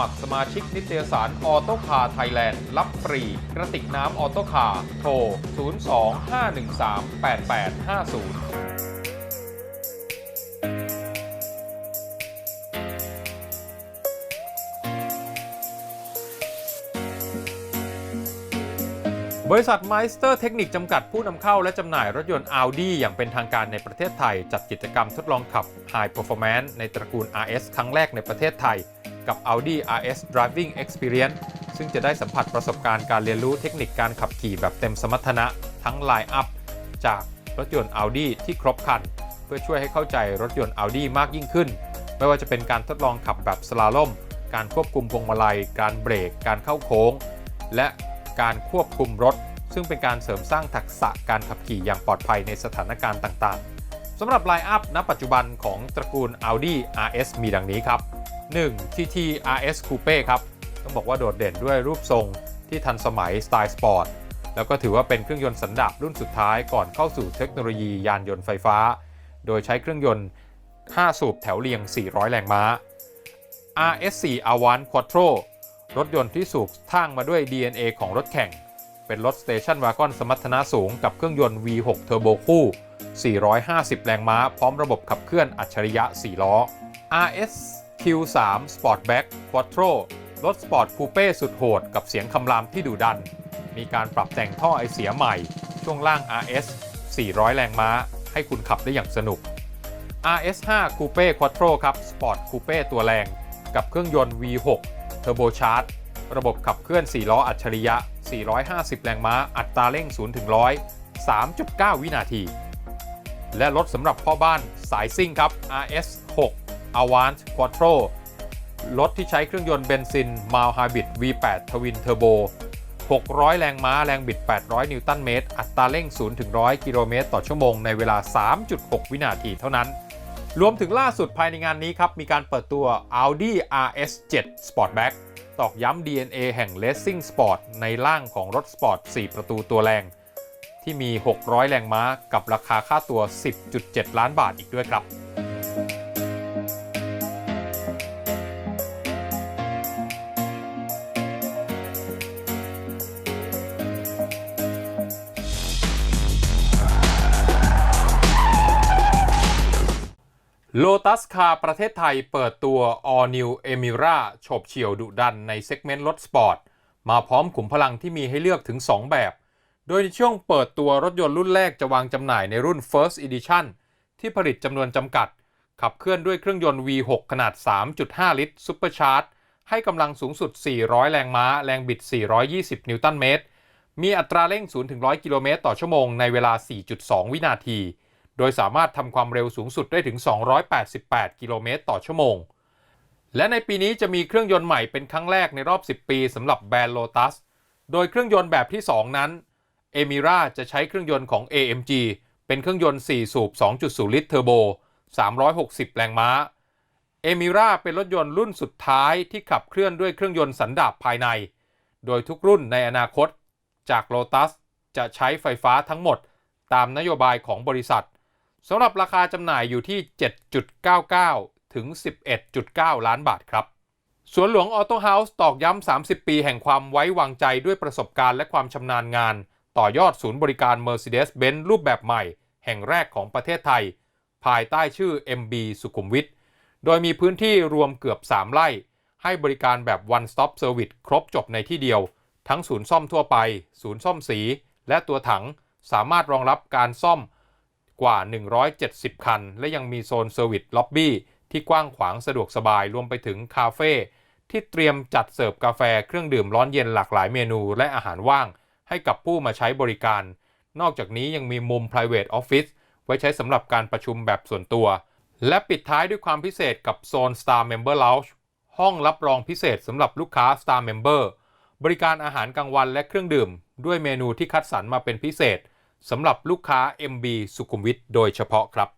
มาชิกนิตยสารออโตคาไทยแลนด์ รับฟรีกระติกน้ำออโตคาโทร 025138850บริษัทไมสเตอร์เทคนิคจำกัดผู้นำเข้าและจำหน่ายรถยนต์ Audi อย่างเป็นทางการในประเทศไทย จัดกิจกรรมทดลองขับ High Performance ในตระกูล RS ครั้งแรกในประเทศไทย กับ Audi RS Driving Experience ซึ่งจะได้สัมผัสประสบการณ์การเรียนรู้เทคนิคการขับขี่แบบเต็มสมรรถนะทั้ง Line Up จากรถยนต์ Audi ที่ครบครัน เพื่อช่วยให้เข้าใจรถยนต์ Audi มากยิ่งขึ้น ไม่ว่าจะเป็นการทดลองขับแบบสลาล่มการควบคุมพวงมาลัย การเบรก การเข้าโค้ง และการควบคุมรถ ซึ่งเป็นการเสริมสร้างทักษะการขับขี่อย่างปลอดภัยในสถานการณ์ต่างๆสำหรับไลน์อัพณปัจจุบันของตระกูล Audi RS มีดังนี้ครับ 1. TT RS Coupe ครับ ต้องบอกว่าโดดเด่นด้วยรูปทรงที่ทันสมัยสไตล์สปอร์ต แล้วก็ถือว่าเป็นเครื่องยนต์สันดาปรุ่นสุดท้ายก่อนเข้าสู่เทคโนโลยียานยนต์ไฟฟ้า โดยใช้เครื่องยนต์ 5 สูบแถวเรียง 400 แรงม้า RS4 Avant Quattro รถยนต์ที่สูบท่างมาด้วย DNA ของรถแข่ง เป็นรถสเตชันวากอนสมรรถนะสูงกับเครื่องยนต์ V6 เทอร์โบคู่ 450 แรงม้า พร้อมระบบขับเคลื่อนอัจฉริยะ 4 ล้อ RS Q3 Sportback Quattro รถสปอร์ตคูเป้สุดโหดกับเสียงคำรามที่ดุดัน มีการปรับแต่งท่อไอเสียใหม่ ช่วงล่าง RS 400 แรงม้า ให้คุณขับได้อย่างสนุก RS5 Coupe Quattro ครับ Sport Coupe ตัวแรง กับเครื่องยนต์ V6 Turbo Charge ระบบขับเคลื่อน 4 ล้ออัจฉริยะ 450 แรงม้า อัตราเร่ง 0 ถึง 100 3.9 วินาที และรถสำหรับพ่อบ้านสายซิ่งครับ RS6 Avant Quattro รถที่ใช้เครื่องยนต์เบนซิน m i l Hybrid V8 Twin Turbo 600 แรงม้าแรงบิด 800 นิวตันเมตร อัตราเร่ง 0 ถึง 100 กิโลเมตรต่อชั่วโมงในเวลา 3.6 วินาทีเท่านั้น รวมถึงล่าสุดภายในงานนี้ครับ มีการเปิดตัว Audi RS7 Sportback ตอกย้ำ DNA แห่ง Racing Sport ในร่างของรถสปอร์ต 4 ประตูตัวแรง ที่มี 600 แรงม้ากับราคาค่าตัว 10.7 ล้านบาทอีกด้วยครับ Lotus Car ประเทศไทยเปิดตัว All New Emira โฉบเฉี่ยวดุดันในเซกเมนต์รถสปอร์ต มาพร้อมขุมพลังที่มีให้เลือกถึง 2 แบบ โดยในช่วงเปิดตัวรถยนต์รุ่นแรกจะวางจำหน่ายในรุ่น First Edition ที่ผลิตจำนวนจำกัด ขับเคลื่อนด้วยเครื่องยนต์ V6 ขนาด 3.5 ลิตร Supercharge ให้กำลังสูงสุด 400 แรงม้า แรงบิด 420 นิวตันเมตร มีอัตราเร่ง 0-100 กิโลเมตรต่อชั่วโมงในเวลา 4.2 วินาที โดยสามารถทำความเร็วสูงสุดได้ถึง 288 กิโลเมตรต่อชั่วโมง และในปีนี้จะมีเครื่องยนต์ใหม่เป็นครั้งแรกในรอบ 10 ปีสำหรับแบรนด์ Lotus โดยเครื่องยนต์แบบที่ 2 นั้น Emira จะใช้เครื่องยนต์ของ AMG เป็นเครื่องยนต์ 4 สูบ 2.0 ลิตรเทอร์โบ 360 แรงม้า Emira เป็นรถยนต์รุ่นสุดท้ายที่ขับเคลื่อนด้วยเครื่องยนต์สันดาปภายใน โดยทุกรุ่นในอนาคตจาก Lotus จะใช้ไฟฟ้าทั้งหมด ตามนโยบายของบริษัท สำหรับราคาจำหน่ายอยู่ที่ 7.99 ถึง 11.9 ล้านบาทครับ สวนหลวงออโต้เฮาส์ตอกย้ำ 30 ปีแห่งความไว้วางใจด้วยประสบการณ์และความชำนาญงาน ต่อยอดศูนย์บริการ Mercedes-Benz รูปแบบใหม่ แห่งแรกของประเทศไทย ภายใต้ชื่อ MB สุขุมวิท โดยมีพื้นที่รวมเกือบ 3 ไร่ ให้บริการแบบ one stop service ครบจบในที่เดียว ทั้งศูนย์ซ่อมทั่วไป ศูนย์ซ่อมสี และตัวถัง สามารถรองรับการซ่อม กว่า 170 คัน และยังมีโซนเซอร์วิสล็อบบี้ที่กว้างขวางสะดวกสบายรวมไปถึงคาเฟ่ที่เตรียมจัดเสิร์ฟกาแฟเครื่องดื่มร้อนเย็นหลากหลายเมนูและอาหารว่าง ให้กับผู้มาใช้บริการ นอกจากนี้ยังมีมุม private office ไว้ใช้สำหรับการประชุมแบบส่วนตัว และปิดท้ายด้วยความพิเศษกับโซน Star Member Lounge ห้องรับรองพิเศษสำหรับลูกค้า Star Member บริการอาหารกลางวันและเครื่องดื่ม ด้วยเมนูที่คัดสรรมาเป็นพิเศษ สำหรับลูกค้า MB สุขุมวิทโดยเฉพาะครับ